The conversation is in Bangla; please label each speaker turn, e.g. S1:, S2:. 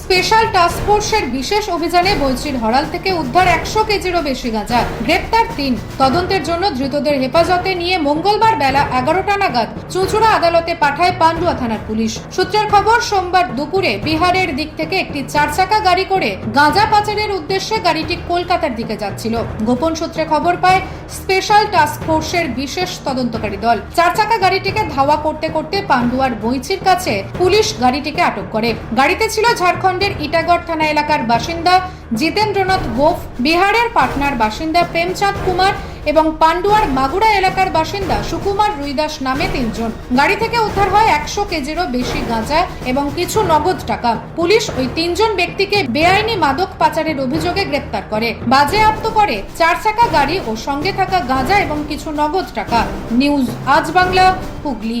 S1: স্পেশাল টাস্ক ফোর্সের বিশেষ অভিযানে বৈচির হরাল থেকে উদ্ধার একশো কেজিরও বেশি গাঁজা গ্রেপ্তার তিন। তদন্তের জন্য ধৃতদের হেফাজতে নিয়ে মঙ্গলবার বেলা এগারোটা নাগাদ চুঁচুড়া আদালতে পাঠায় পান্ডুয়া থানার পুলিশ। সূত্রের খবর, সোমবার দুপুরে বিহারের দিক থেকে একটি চার চাকা গাড়ি করে গাঁজা পাচারের উদ্দেশ্যে গাড়িটি কলকাতার দিকে যাচ্ছিল। গোপন সূত্রে খবর পায় স্পেশাল টাস্ক ফোর্সের বিশেষ তদন্তকারী দল। চার চাকা গাড়িটিকে ধাওয়া করতে করতে পান্ডুয়ার বইচির কাছে পুলিশ গাড়িটিকে আটক করে। গাড়িতে ছিল ঝাড়খণ্ডের ইটাগড় থানা এলাকার বাসিন্দা জিতেন্দ্রনাথ গোফ, বিহারের পাটনার বাসিন্দা প্রেমচাঁদ কুমার এবং পান্ডুয়ার মাগুড়া এলাকার বাসিন্দা সুকুমার রুইদাস নামে তিনজন। গাড়ি থেকে উদ্ধার হয় একশো কেজিরও বেশি গাঁজা এবং কিছু নগদ টাকা। পুলিশ ওই তিনজন ব্যক্তিকে বেআইনি মাদক পাচারের অভিযোগে গ্রেপ্তার করে। বাজেয়াপ্ত করে চার চাকা গাড়ি ও সঙ্গে থাকা গাঁজা এবং কিছু নগদ টাকা। নিউজ আজ বাংলা, হুগলি।